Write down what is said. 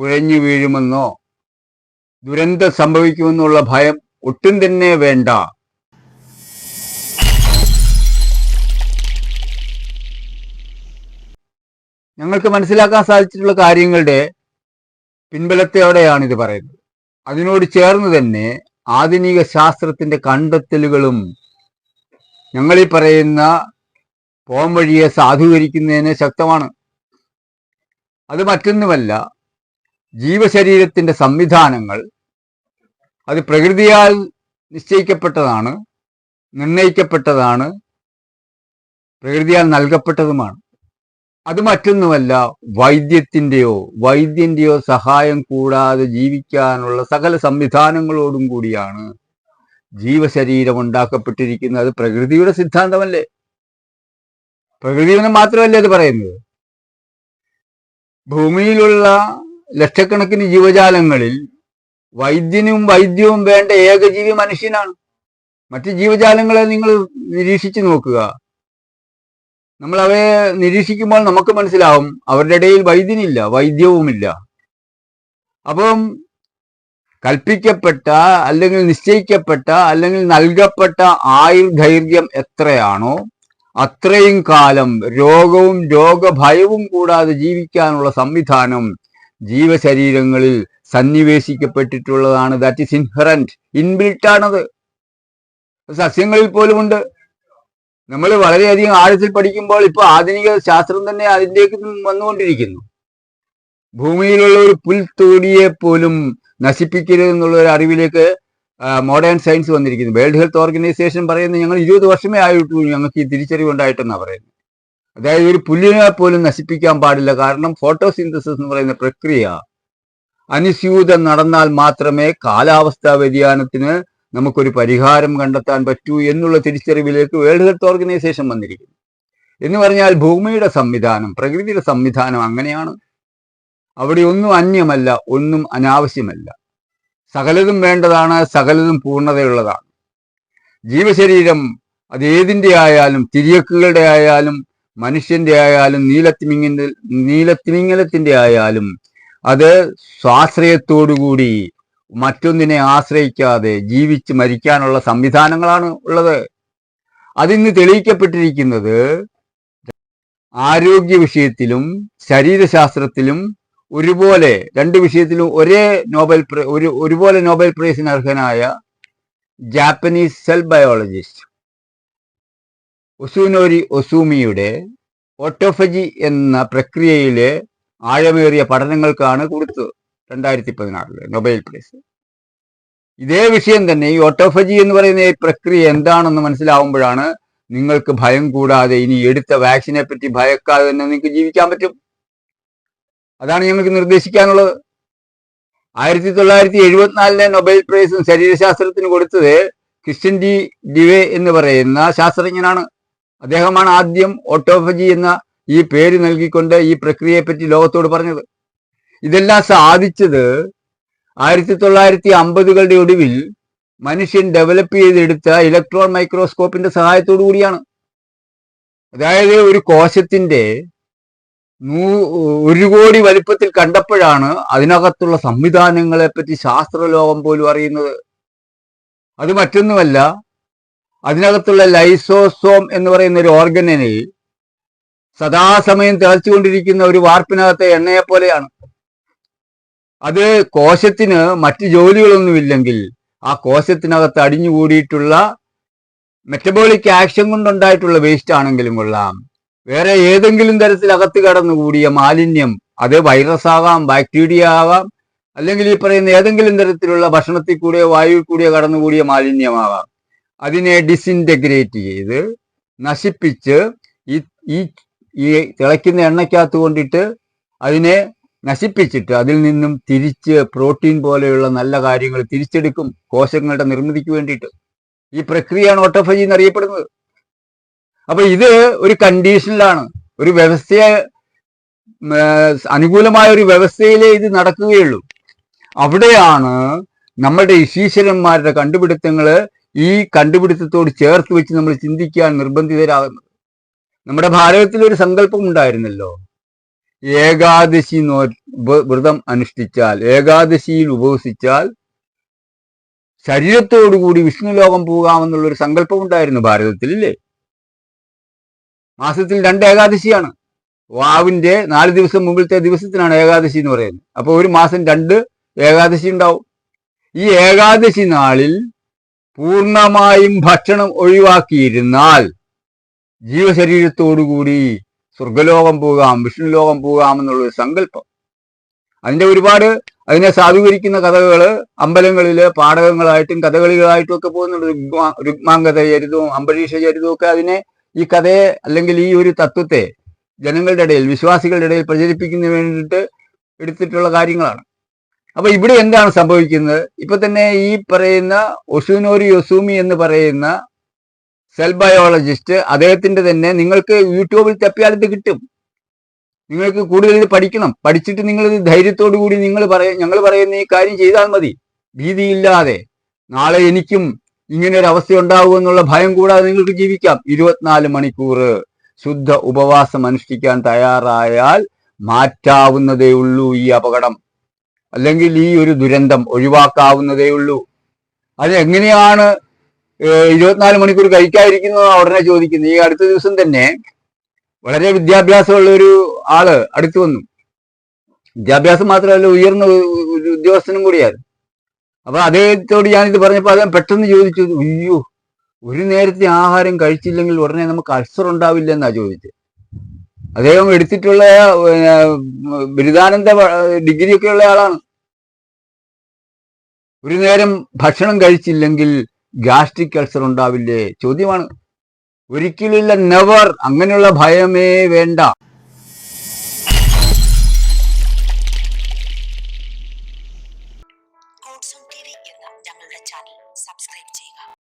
കുഴഞ്ഞു വീഴുമെന്നോ ദുരന്തം സംഭവിക്കുമെന്നുള്ള ഭയം ഒട്ടും തന്നെ വേണ്ട. ഞങ്ങൾക്ക് മനസ്സിലാക്കാൻ സാധിച്ചിട്ടുള്ള കാര്യങ്ങളുടെ പിൻബലത്തോടെയാണ് ഇത് പറയുന്നത്. അതിനോട് ചേർന്ന് തന്നെ ആധുനിക ശാസ്ത്രത്തിന്റെ കണ്ടെത്തലുകളും ഞങ്ങളീ പറയുന്ന പോംവഴിയെ സാധൂകരിക്കുന്നതിന് ശക്തമാണ്. അത് മറ്റൊന്നുമല്ല ജീവശരീരത്തിന്റെ സംവിധാനങ്ങൾ അത് പ്രകൃതിയാൽ നിശ്ചയിക്കപ്പെട്ടതാണ് നിർണയിക്കപ്പെട്ടതാണ് പ്രകൃതിയാൽ നൽകപ്പെട്ടതുമാണ്. അത് മറ്റൊന്നുമല്ല വൈദ്യത്തിന്റെയോ വൈദ്യന്റെയോ സഹായം കൂടാതെ ജീവിക്കാനുള്ള സകല സംവിധാനങ്ങളോടും കൂടിയാണ് ജീവശരീരം ഉണ്ടാക്കപ്പെട്ടിരിക്കുന്നത്. അത് പ്രകൃതിയുടെ സിദ്ധാന്തമല്ലേ? പ്രകൃതിയിൽ മാത്രമല്ലേ അത് പറയുന്നത്? ഭൂമിയിലുള്ള ലക്ഷക്കണക്കിന് ജീവജാലങ്ങളിൽ വൈദ്യനും വൈദ്യവും വേണ്ട ഏകജീവി മനുഷ്യനാണ്. മറ്റ് ജീവജാലങ്ങളെ നിങ്ങൾ നിരീക്ഷിച്ചു നോക്കുക. നമ്മൾ അവയെ നിരീക്ഷിക്കുമ്പോൾ നമുക്ക് മനസ്സിലാവും അവരുടെ ഇടയിൽ വൈദ്യനില്ല വൈദ്യവുമില്ല. അപ്പം കൽപ്പിക്കപ്പെട്ട അല്ലെങ്കിൽ നിശ്ചയിക്കപ്പെട്ട അല്ലെങ്കിൽ നൽകപ്പെട്ട ആയുർദൈർഘ്യം എത്രയാണോ അത്രയും കാലം രോഗവും രോഗഭയവും കൂടാതെ ജീവിക്കാനുള്ള സംവിധാനം ജീവശരീരങ്ങളിൽ സന്നിവേശിക്കപ്പെട്ടിട്ടുള്ളതാണ്. ദാറ്റ് ഇസ് ഇൻഹറന്റ് ഇൻബിൽറ്റ് ആണത്. സസ്യങ്ങളിൽ പോലുമുണ്ട്. നമ്മൾ വളരെയധികം ആഴത്തിൽ പഠിക്കുമ്പോൾ ഇപ്പൊ ആധുനിക ശാസ്ത്രം തന്നെ അതിന്റെക്ക് വന്നുകൊണ്ടിരിക്കുന്നു. ഭൂമിയിലുള്ള ഒരു പുൽത്തോടിയെ പോലും നശിപ്പിക്കരുത് എന്നുള്ള ഒരു അറിവിലേക്ക് മോഡേൺ സയൻസ് വന്നിരിക്കുന്നു. വേൾഡ് ഹെൽത്ത് ഓർഗനൈസേഷൻ പറയുന്നത് ഞങ്ങൾ ഇരുപത് വർഷമേ ആയിട്ടുള്ളൂ ഞങ്ങൾക്ക് ഈ തിരിച്ചറിവ് ഉണ്ടായിട്ടെന്നാണ് പറയുന്നത്. അതായത് ഒരു പുല്ലിനെ പോലും നശിപ്പിക്കാൻ പാടില്ല. കാരണം ഫോട്ടോസിന്തസിസ് എന്ന് പറയുന്ന പ്രക്രിയ അനുസ്യൂതം നടന്നാൽ മാത്രമേ കാലാവസ്ഥാ വ്യതിയാനത്തിന് നമുക്കൊരു പരിഹാരം കണ്ടെത്താൻ പറ്റൂ എന്നുള്ള തിരിച്ചറിവിലേക്ക് വേൾഡ് ഹെൽത്ത് ഓർഗനൈസേഷൻ വന്നിരിക്കുന്നു. എന്ന് പറഞ്ഞാൽ ഭൂമിയുടെ സംവിധാനം പ്രകൃതിയുടെ സംവിധാനം അങ്ങനെയാണ്. അവിടെ ഒന്നും അന്യമല്ല ഒന്നും അനാവശ്യമല്ല. സകലതും വേണ്ടതാണ് സകലതും പൂർണതയുള്ളതാണ്. ജീവശരീരം അത് ഏതിന്റെ ആയാലും തിരിയക്കുകളുടെ ആയാലും മനുഷ്യന്റെ ആയാലും നീലത്തിമിങ്ങ നീലത്തിമിങ്ങലത്തിന്റെ ആയാലും അത് സ്വാശ്രയത്തോടുകൂടി മറ്റൊന്നിനെ ആശ്രയിക്കാതെ ജീവിച്ച് മരിക്കാനുള്ള സംവിധാനങ്ങളാണ് ഉള്ളത്. അതിന്ന് തെളിയിക്കപ്പെട്ടിരിക്കുന്നത് ആരോഗ്യ വിഷയത്തിലും ശരീരശാസ്ത്രത്തിലും ഒരുപോലെ രണ്ട് വിഷയത്തിലും ഒരേ നോബൽ ഒരു ഒരുപോലെ നോബൽ പ്രൈസിന് അർഹനായ ജാപ്പനീസ് സെൽ ബയോളജിസ്റ്റ് ഒസൂനോരി ഒസൂമിയുടെ ഓട്ടോഫജി എന്ന പ്രക്രിയയിലെ ആഴമേറിയ പഠനങ്ങൾക്കാണ് കൊടുത്തത് രണ്ടായിരത്തി പതിനാറിൽ നൊബൈൽ പ്രൈസ്. ഇതേ വിഷയം തന്നെ ഈ ഓട്ടോഫജി എന്ന് പറയുന്ന ഈ പ്രക്രിയ എന്താണെന്ന് മനസ്സിലാവുമ്പോഴാണ് നിങ്ങൾക്ക് ഭയം കൂടാതെ ഇനി എടുത്ത വാക്സിനെ പറ്റി ഭയക്കാതെ തന്നെ നിങ്ങൾക്ക് ജീവിക്കാൻ പറ്റും. അതാണ് ഞങ്ങൾക്ക് നിർദ്ദേശിക്കാനുള്ളത്. ആയിരത്തി തൊള്ളായിരത്തി എഴുപത്തിനാലിലെ നൊബൈൽ പ്രൈസും ശരീരശാസ്ത്രത്തിന് കൊടുത്തത് ക്രിസ്ത്യൻ ഡി ഡിവേ എന്ന് പറയുന്ന ശാസ്ത്രജ്ഞനാണ്. അദ്ദേഹമാണ് ആദ്യം ഓട്ടോഫജി എന്ന ഈ പേര് നൽകിക്കൊണ്ട് ഈ പ്രക്രിയയെപ്പറ്റി ലോകത്തോട് പറഞ്ഞത്. ഇതെല്ലാം സാധിച്ചത് ആയിരത്തി തൊള്ളായിരത്തി അമ്പതുകളുടെ ഒടുവിൽ മനുഷ്യൻ ഡെവലപ്പ് ചെയ്തെടുത്ത ഇലക്ട്രോൺ മൈക്രോസ്കോപ്പിന്റെ സഹായത്തോടു കൂടിയാണ്. അതായത് ഒരു കോശത്തിന്റെ നൂ ഒരു കോടി വലിപ്പത്തിൽ കണ്ടപ്പോഴാണ് അതിനകത്തുള്ള സംവിധാനങ്ങളെപ്പറ്റി ശാസ്ത്രലോകം പോലും അറിയുന്നത്. അത് മറ്റൊന്നുമല്ല അതിനകത്തുള്ള ലൈസോസോം എന്ന് പറയുന്ന ഒരു ഓർഗനിനെ സദാസമയം തിളച്ചുകൊണ്ടിരിക്കുന്ന ഒരു വാർപ്പിനകത്തെ എണ്ണയെ പോലെയാണ് അത് കോശത്തിന് മറ്റ് ജോലികളൊന്നുമില്ലെങ്കിൽ ആ കോശത്തിനകത്ത് അടിഞ്ഞുകൂടിയിട്ടുള്ള മെറ്റബോളിക് ആക്ഷൻ കൊണ്ടുണ്ടായിട്ടുള്ള വേസ്റ്റ് ആണെങ്കിലും കൊള്ളാം. വേറെ ഏതെങ്കിലും തരത്തിൽ അകത്ത് കടന്നുകൂടിയ മാലിന്യം അത് വൈറസ് ആകാം ബാക്ടീരിയ ആകാം അല്ലെങ്കിൽ ഈ പറയുന്ന ഏതെങ്കിലും തരത്തിലുള്ള ഭക്ഷണത്തിൽ കൂടിയോ വായുവിൽ കൂടിയോ കടന്നുകൂടിയ മാലിന്യമാകാം. അതിനെ ഡിസിന്റഗ്രേറ്റ് ചെയ്ത് നശിപ്പിച്ച് ഈ ഈ തിളയ്ക്കുന്ന എണ്ണയ്ക്കകത്ത് കൊണ്ടിട്ട് അതിനെ നശിപ്പിച്ചിട്ട് അതിൽ നിന്നും തിരിച്ച് പ്രോട്ടീൻ പോലെയുള്ള നല്ല കാര്യങ്ങൾ തിരിച്ചെടുക്കും കോശങ്ങളുടെ നിർമ്മിതിക്ക് വേണ്ടിയിട്ട്. ഈ പ്രക്രിയയാണ് ഓട്ടോഫജി എന്നറിയപ്പെടുന്നത്. അപ്പൊ ഇത് ഒരു കണ്ടീഷനിലാണ്. ഒരു വ്യവസ്ഥയെ അനുകൂലമായ ഒരു വ്യവസ്ഥയിലേ ഇത് നടക്കുകയുള്ളൂ. അവിടെയാണ് നമ്മുടെ ഈശ്വരന്മാരുടെ കണ്ടുപിടുത്തങ്ങൾ ഈ കണ്ടുപിടുത്തത്തോട് ചേർത്ത് വെച്ച് നമ്മൾ ചിന്തിക്കാൻ നിർബന്ധിതരാകുന്നത്. നമ്മുടെ ഭാരതത്തിൽ ഒരു സങ്കല്പം ഉണ്ടായിരുന്നല്ലോ. ഏകാദശി നോ വ്രതം അനുഷ്ഠിച്ചാൽ ഏകാദശിയിൽ ഉപവസിച്ചാൽ ശരീരത്തോടുകൂടി വിഷ്ണു ലോകം പോകാമെന്നുള്ളൊരു സങ്കല്പം ഉണ്ടായിരുന്നു ഭാരതത്തിൽ ഇല്ലേ? മാസത്തിൽ രണ്ട് ഏകാദശിയാണ്. വാവിന്റെ നാല് ദിവസം മുമ്പിലത്തെ ദിവസത്തിനാണ് ഏകാദശി എന്ന് പറയുന്നത്. അപ്പോൾ ഒരു മാസം രണ്ട് ഏകാദശി ഉണ്ടാവും. ഈ ഏകാദശി നാളിൽ പൂർണമായും ഭക്ഷണം ഒഴിവാക്കിയിരുന്നാൽ ജീവശരീരത്തോടുകൂടി സ്വർഗലോകം പോകാം വിഷ്ണു ലോകം പോകാം എന്നുള്ളൊരു സങ്കല്പം. അതിന്റെ ഒരുപാട് അതിനെ സാധൂകരിക്കുന്ന കഥകൾ അമ്പലങ്ങളിൽ പാടകങ്ങളായിട്ടും കഥകളികളായിട്ടും ഒക്കെ പോകുന്നുണ്ട്. രുഗ്മാ രുഗ്മാംഗത ചരിതവും അംബരീഷ ചരിതവും ഒക്കെ അതിനെ ഈ കഥയെ അല്ലെങ്കിൽ ഈ ഒരു തത്വത്തെ ജനങ്ങളുടെ ഇടയിൽ വിശ്വാസികളുടെ ഇടയിൽ പ്രചരിപ്പിക്കുന്നതിന് വേണ്ടിയിട്ട് എടുത്തിട്ടുള്ള കാര്യങ്ങളാണ്. അപ്പൊ ഇവിടെ എന്താണ് സംഭവിക്കുന്നത്? ഇപ്പൊ തന്നെ ഈ പറയുന്ന ഒഷുനോരി യൊസൂമി എന്ന് പറയുന്ന സെൽ ബയോളജിസ്റ്റ് അദ്ദേഹത്തിന്റെ തന്നെ നിങ്ങൾക്ക് യൂട്യൂബിൽ തപ്പിയാൽ ഇത് കിട്ടും. നിങ്ങൾക്ക് കൂടുതൽ ഇത് പഠിക്കണം. പഠിച്ചിട്ട് നിങ്ങൾ ഇത് ധൈര്യത്തോടു കൂടി നിങ്ങൾ പറയ ഞങ്ങൾ പറയുന്ന ഈ കാര്യം ചെയ്താൽ മതി. ഭീതിയില്ലാതെ നാളെ എനിക്കും ഇങ്ങനെ ഒരു അവസ്ഥ ഉണ്ടാവും എന്നുള്ള ഭയം കൂടാതെ നിങ്ങൾക്ക് ജീവിക്കാം. ഇരുപത്തിനാല് മണിക്കൂർ ശുദ്ധ ഉപവാസം അനുഷ്ഠിക്കാൻ തയ്യാറായാൽ മാറ്റാവുന്നതേ ഉള്ളൂ ഈ അപകടം. അല്ലെങ്കിൽ ഈ ഒരു ദുരന്തം ഒഴിവാക്കാവുന്നതേ ഉള്ളൂ അത് എങ്ങനെയാണ് ഇരുപത്തിനാല് മണിക്കൂർ കഴിക്കാതിരിക്കുന്നത് ഉടനെ ചോദിക്കുന്നത് ഈ അടുത്ത ദിവസം തന്നെ വളരെ വിദ്യാഭ്യാസമുള്ള ഒരു ആൾ അടുത്തു വന്നു. വിദ്യാഭ്യാസം മാത്രമല്ല ഉയർന്ന ഒരു- ഉദ്യോഗസ്ഥനും കൂടിയായിരുന്നു. അപ്പൊ അദ്ദേഹത്തോട് ഞാനിത് പറഞ്ഞപ്പോൾ അദ്ദേഹം പെട്ടെന്ന് ചോദിച്ചു അയ്യോ ഒരു നേരത്തെ ആഹാരം കഴിച്ചില്ലെങ്കിൽ ഉടനെ നമുക്ക് അൾസർ ഉണ്ടാവില്ല എന്നാ ചോദിച്ചത്. അദ്ദേഹം എടുത്തിട്ടുള്ള ബിരുദാനന്ദ ഡിഗ്രി ഒക്കെ ഉള്ള ആളാണ്. ഒരു നേരം ഭക്ഷണം കഴിച്ചില്ലെങ്കിൽ ഗ്യാസ്ട്രിക് അൾസർ ഉണ്ടാവില്ലേ? ചോദ്യമാണ്. ഒരിക്കലില്ല നെവർ അങ്ങനെയുള്ള ഭയമേ വേണ്ട.